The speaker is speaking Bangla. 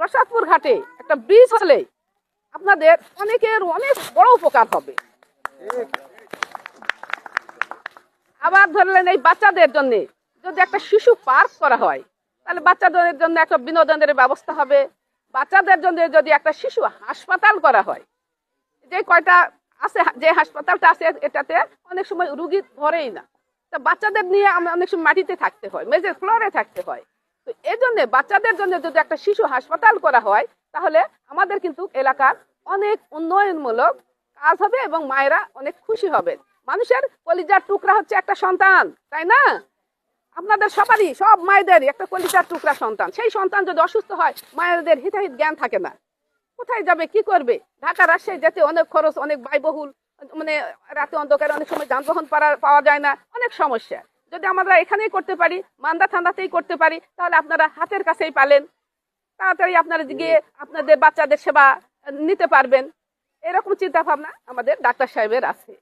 প্রসাদপুর ঘাটে একটা ব্রিজ হলে আপনাদের অনেকের অনেক বড় উপকার হবে। আবার ধরলেন এই বাচ্চাদের জন্য যদি একটা শিশু পার্ক করা হয়, তাহলে বাচ্চাদের জন্য একটা বিনোদনের ব্যবস্থা হবে। বাচ্চাদের জন্য যদি একটা শিশু হাসপাতাল করা হয়, যে কয়টা আছে, যে হাসপাতালটা আছে এটাতে অনেক সময় রুগী ধরেই না। তা বাচ্চাদের নিয়ে আমরা অনেক সময় মাটিতে থাকতে হয়, মেঝের ফ্লোরে থাকতে হয়। তো এই জন্য বাচ্চাদের জন্য যদি একটা শিশু হাসপাতাল করা হয়, তাহলে আমাদের কিন্তু এলাকার অনেক উন্নয়নমূলক কাজ হবে এবং মায়েরা অনেক খুশি হবে। মানুষের কলিজার টুকরা হচ্ছে একটা সন্তান, তাই না? আপনাদের সবারই, সব মায়েদের একটা কলিজার টুকরা সন্তান। সেই সন্তান যদি অসুস্থ হয়, মায়েদের হিতাহিত জ্ঞান থাকে না। কোথায় যাবে, কি করবে? ঢাকা রাজশাহী যেতে অনেক খরচ, অনেক ব্যয়বহুল মানে রাতে অন্ধকারে অনেক সময় যানবাহন পাওয়া যায় না, অনেক সমস্যা। যদি আমরা এখানেই করতে পারি, মান্দা থান্দাতেই করতে পারি, তাহলে আপনারা হাতের কাছেই পালেন। তাড়াতাড়ি আপনারা গিয়ে আপনাদের বাচ্চাদের সেবা নিতে পারবেন। এরকম চিন্তা ভাবনা আমাদের ডাক্তার সাহেবের আছে।